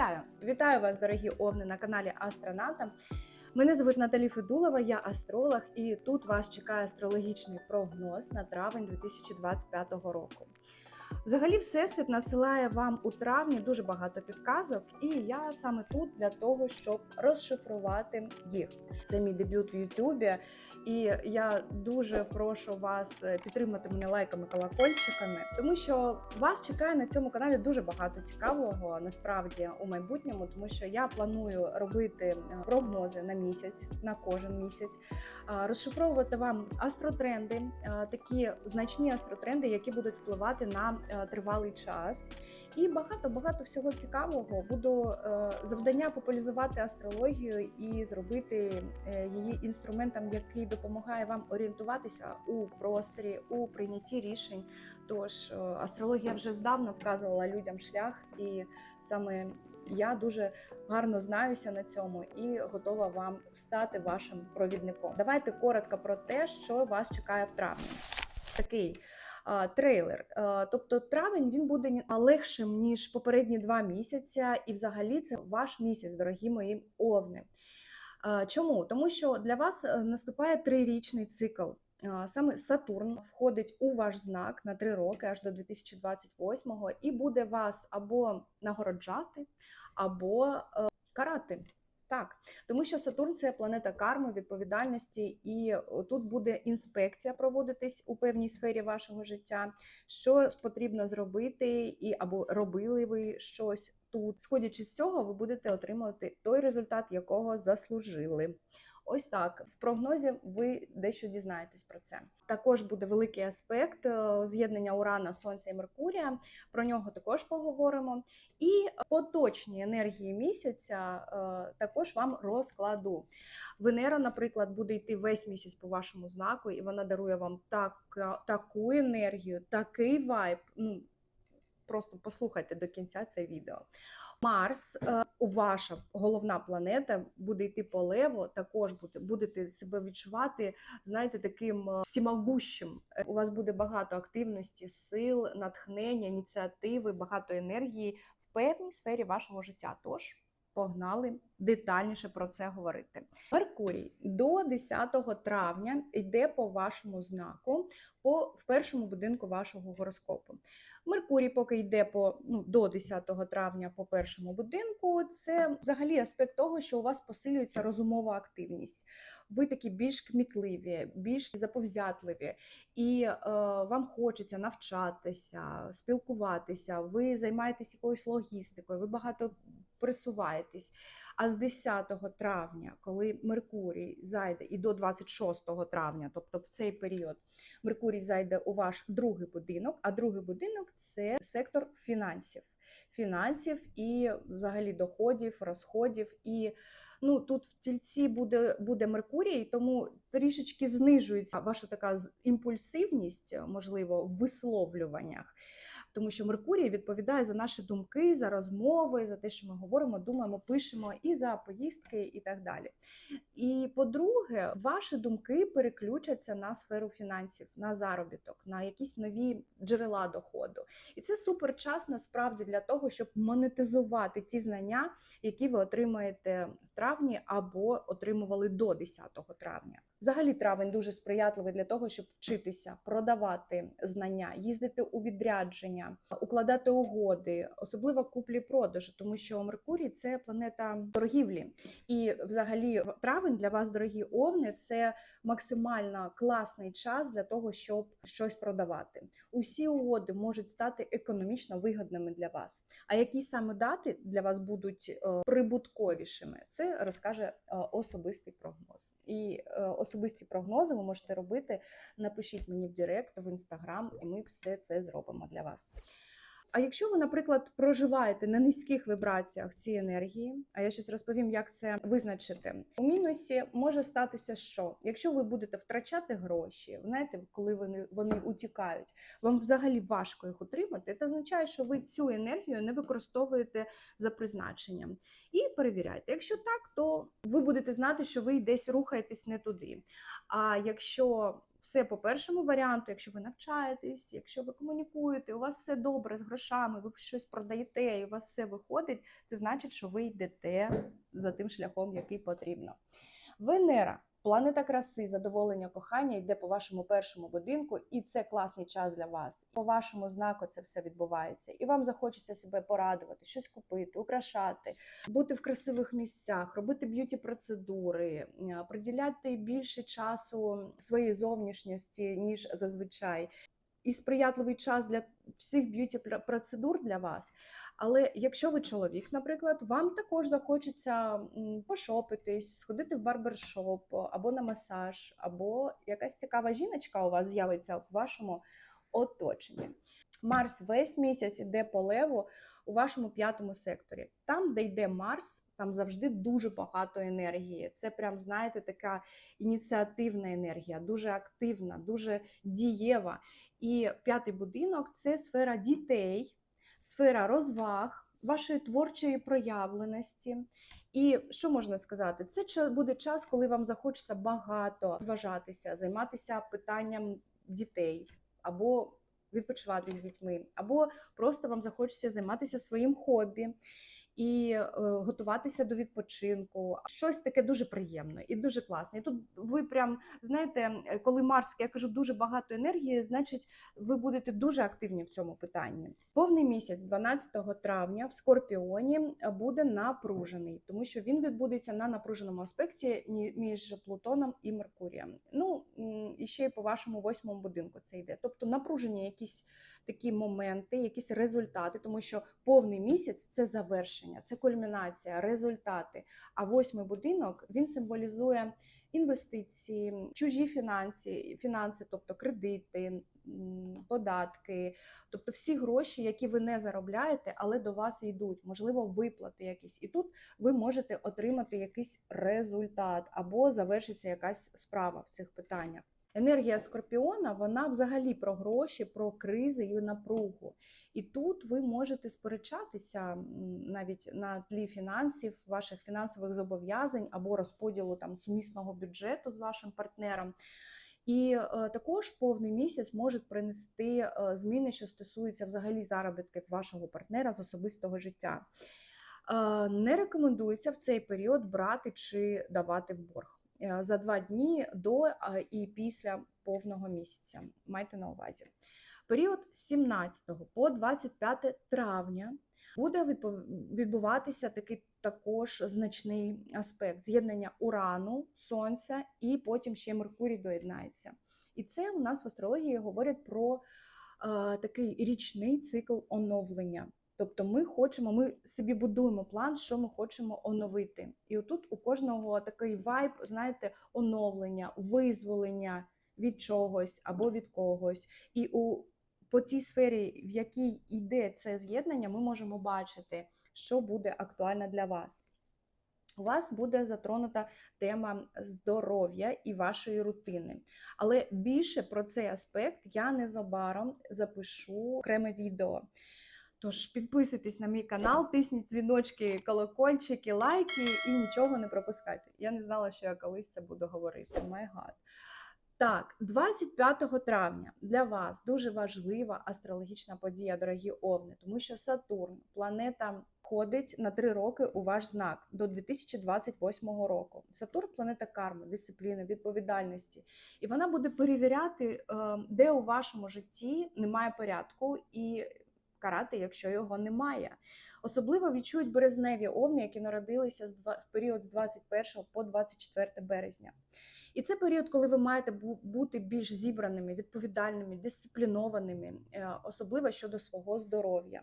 Вітаю! Вітаю вас, дорогі овни, на каналі Астроната. Мене звуть Наталі Федулова, я астролог, і тут вас чекає астрологічний прогноз на травень 2025 року. Взагалі, Всесвіт надсилає вам у травні дуже багато підказок, і я саме тут для того, щоб розшифрувати їх. Це мій дебют в Ютубі, і я дуже прошу вас е, підтримати мене лайками, колокольчиками, тому що вас чекає на цьому каналі дуже багато цікавого насправді у майбутньому, тому що я планую робити е, прогнози на місяць, на кожен місяць, розшифровувати вам астротренди, е, такі значні астротренди, які будуть впливати на тривалий час. І багато багато всього цікавого буду е, завдання популяризувати астрологію і зробити е, її інструментом, який допомагає вам орієнтуватися у просторі, у прийнятті рішень. Тож е, астрологія вже здавна вказувала людям шлях, і саме я дуже гарно знаюся на цьому і готова вам стати вашим провідником. Давайте коротко про те, що вас чекає в травні. Такий трейлер. Тобто травень він буде легшим ніж попередні два місяці, і взагалі це ваш місяць, дорогі мої овни. Чому? Тому що для вас е, наступає трирічний цикл. Саме Сатурн входить у ваш знак на три роки, аж до 2028-го, і буде вас або нагороджати, або е, карати. Так, тому що Сатурн це планета карми, відповідальності, і тут буде інспекція проводитись у певній сфері вашого життя, що потрібно зробити, і або робили ви щось тут. Сходячи з цього, ви будете отримувати той результат, якого заслужили. Ось так в прогнозі ви дещо дізнаєтесь про це. Також буде великий аспект е, з'єднання Урана, Сонця і Меркурія. Про нього також поговоримо. І поточні енергії місяця е, також вам розкладу. Венера, наприклад, буде йти весь місяць по вашому знаку, і вона дарує вам так, таку енергію, такий вайб. Ну просто послухайте до кінця це відео. Марс, у ваша головна планета, буде йти по леву, також буде, будете себе відчувати, знаєте, таким е, всімогущим. Е, У вас буде багато активності, сил, натхнення, ініціативи, багато енергії в певній сфері вашого життя. Тож погнали детальніше про це говорити. Меркурій до 10 травня йде по вашому знаку, по в першому будинку вашого гороскопу. Меркурій, поки йде по ну до 10 травня по першому будинку, це взагалі аспект того, що у вас посилюється розумова активність. Ви такі більш кмітливі, більш заповзятливі, і е, вам хочеться навчатися, спілкуватися. Ви займаєтесь якоюсь логістикою, ви багато присуваєтесь. А з 10 травня, коли Меркурій зайде, і до 26 травня, тобто в цей період, Меркурій зайде у ваш другий будинок, а другий будинок це сектор фінансів. Фінансів і взагалі доходів, розходів. І ну тут в тільці буде, буде Меркурій, тому трішечки знижується ваша така імпульсивність, можливо, в висловлюваннях. Тому що Меркурій відповідає за наші думки, за розмови, за те, що ми говоримо, думаємо, пишемо, і за поїздки, і так далі. І по-друге, ваші думки переключаться на сферу фінансів, на заробіток, на якісь нові джерела доходу. І це супер час насправді для того, щоб монетизувати ті знання, які ви отримаєте в травні або отримували до 10 травня. Взагалі, травень дуже сприятливий для того, щоб вчитися продавати знання, їздити у відрядження, укладати угоди, особливо куплі-продажі, тому що Меркурій це планета торгівлі. І взагалі травень для вас, дорогі овни, це максимально класний час для того, щоб щось продавати. Усі угоди можуть стати економічно вигідними для вас. А які саме дати для вас будуть е, прибутковішими, це розкаже е, особистий прогноз. І е, особисті прогнози ви можете робити. Напишіть мені в Директ, в інстаграм, і ми все це зробимо для вас. А якщо ви, наприклад, проживаєте на низьких вібраціях цієї енергії, а я зараз розповім, як це визначити. У мінусі може статися, що якщо ви будете втрачати гроші, знаєте, коли вони, вони утікають, вам взагалі важко їх утримати. Це означає, що ви цю енергію не використовуєте за призначенням. І перевіряйте. Якщо так, то ви будете знати, що ви десь рухаєтесь не туди. А якщо все по першому варіанту, якщо ви навчаєтесь, якщо ви комунікуєте, у вас все добре з грошами, ви щось продаєте, і у вас все виходить, це значить, що ви йдете за тим шляхом, який потрібно. Венера. Планета краси, задоволення, кохання йде по вашому першому будинку, і це класний час для вас. По вашому знаку це все відбувається, і вам захочеться себе порадувати, щось купити, украшати, бути в красивих місцях, робити б'юті процедури, приділяти більше часу своїй зовнішності ніж зазвичай. І сприятливий час для всіх б'юті процедур для вас. Але якщо ви чоловік, наприклад, вам також захочеться пошопитись, сходити в барбершоп або на масаж, або якась цікава жіночка у вас з'явиться в вашому оточенні. Марс весь місяць іде по леву у вашому п'ятому секторі. Там, де йде Марс, там завжди дуже багато енергії. Це прям, знаєте, така ініціативна енергія, дуже активна, дуже дієва. І п'ятий будинок це сфера дітей, сфера розваг, вашої творчої проявленості. І що можна сказати? Це буде час, коли вам захочеться багато зважатися, займатися питанням дітей або відпочивати з дітьми, або просто вам захочеться займатися своїм хобі і е, готуватися до відпочинку. Щось таке дуже приємне і дуже класне. І тут ви прям знаєте, е, коли Марс, я кажу, дуже багато енергії, значить, ви будете дуже активні в цьому питанні. Повний місяць, 12 травня, в Скорпіоні буде напружений, тому що він відбудеться на напруженому аспекті між Плутоном і Меркурієм. Ну і ще й по вашому восьмому будинку це йде. Тобто напружені якісь такі моменти, якісь результати, тому що повний місяць це завершення, це кульмінація, результати. А восьмий будинок він символізує інвестиції, чужі фінанси, фінанси, тобто кредити, податки, тобто всі гроші, які ви не заробляєте, але до вас йдуть, можливо, виплати якісь. І тут ви можете отримати якийсь результат або завершиться якась справа в цих питаннях. Енергія скорпіона вона взагалі про гроші, про кризи і напругу. І тут ви можете сперечатися навіть на тлі фінансів, ваших фінансових зобов'язань або розподілу там сумісного бюджету з вашим партнером. І е, також повний місяць може принести е, зміни, що стосуються взагалі заробітків вашого партнера з особистого життя. Е, Не рекомендується в цей період брати чи давати в борг за два дні до е, і після повного місяця. Майте на увазі. Період з 17 по 25 травня буде відбуватися такий також значний аспект з'єднання Урану, Сонця і потім ще Меркурій доєднається. І це у нас в астрології говорять про е, такий річний цикл оновлення. Тобто ми хочемо, ми собі будуємо план, що ми хочемо оновити. І отут у кожного такий вайб, знаєте, оновлення, визволення від чогось або від когось. І у по тій сфері, в якій йде це з'єднання, ми можемо бачити, що буде актуально для вас. У вас буде затронута тема здоров'я і вашої рутини. Але більше про цей аспект я незабаром запишу окреме відео. Тож підписуйтесь на мій канал, тисніть дзвіночки, колокольчики, лайки і нічого не пропускайте. Я не знала, що я колись це буду говорити. God. Так, 25 травня для вас дуже важлива астрологічна подія, дорогі овни, тому що Сатурн, планета, входить на три роки у ваш знак до 2028 року. Сатурн планета карми, дисципліни, відповідальності. І вона буде перевіряти, е, де у вашому житті немає порядку і карати, якщо його немає. Особливо відчують березневі овни, які народилися в період з 21 по 24 березня. І це період, коли ви маєте бути більш зібраними, відповідальними, дисциплінованими, е, особливо щодо свого здоров'я.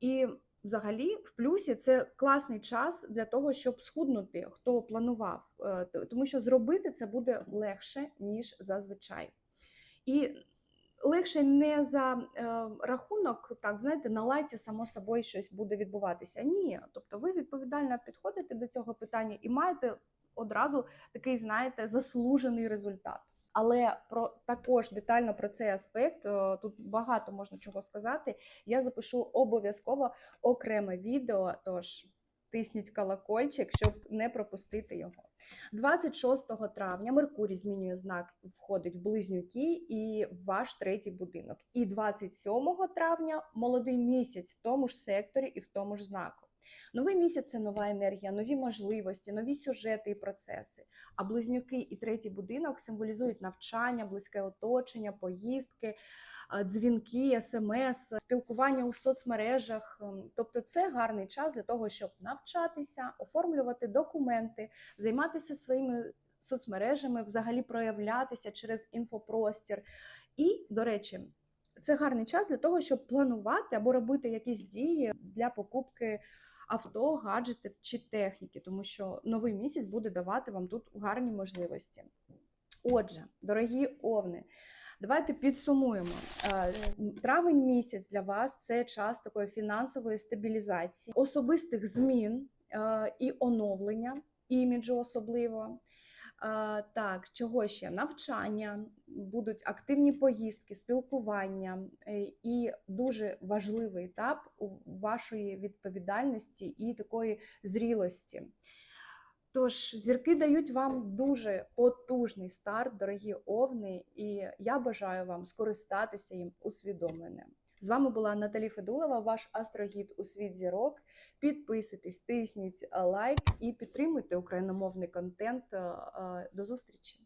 І взагалі, в плюсі це класний час для того, щоб схуднути, хто планував, е, тому що зробити це буде легше, ніж зазвичай. І легше не за е, рахунок, так знаєте, на лайці само собою щось буде відбуватися. Ні, тобто ви відповідально підходите до цього питання і маєте одразу такий, знаєте, заслужений результат. Але про також детально про цей аспект е, тут багато можна чого сказати. Я запишу обов'язково окреме відео. Тож тисніть колокольчик, щоб не пропустити його. 26 травня Меркурій змінює знак, входить в близнюки і в ваш третій будинок. І 27 травня молодий місяць в тому ж секторі і в тому ж знаку. Новий місяць це нова енергія, нові можливості, нові сюжети і процеси. А близнюки і третій будинок символізують навчання, близьке оточення, поїздки, дзвінки, смс, спілкування у соцмережах. Ем, Тобто, це гарний час для того, щоб навчатися, оформлювати документи, займатися своїми соцмережами, взагалі проявлятися через інфопростір. І, до речі, це гарний час для того, щоб планувати або робити якісь дії для покупки авто, гаджетів чи техніки, тому що новий місяць буде давати вам тут гарні можливості. Отже, дорогі овни, давайте підсумуємо. Е, Травень місяць для вас це час такої фінансової стабілізації, особистих змін е, і оновлення іміджу особливо. Так, чого ще? Навчання, будуть активні поїздки, спілкування е, і дуже важливий етап вашої відповідальності і такої зрілості. Тож зірки дають вам дуже потужний старт, дорогі овни, і я бажаю вам скористатися їм усвідомленням. З вами була Наталі Федулова, ваш астрогід у світ зірок. Підписуйтесь, тисніть лайк і підтримуйте україномовний контент. Е, е, До зустрічі!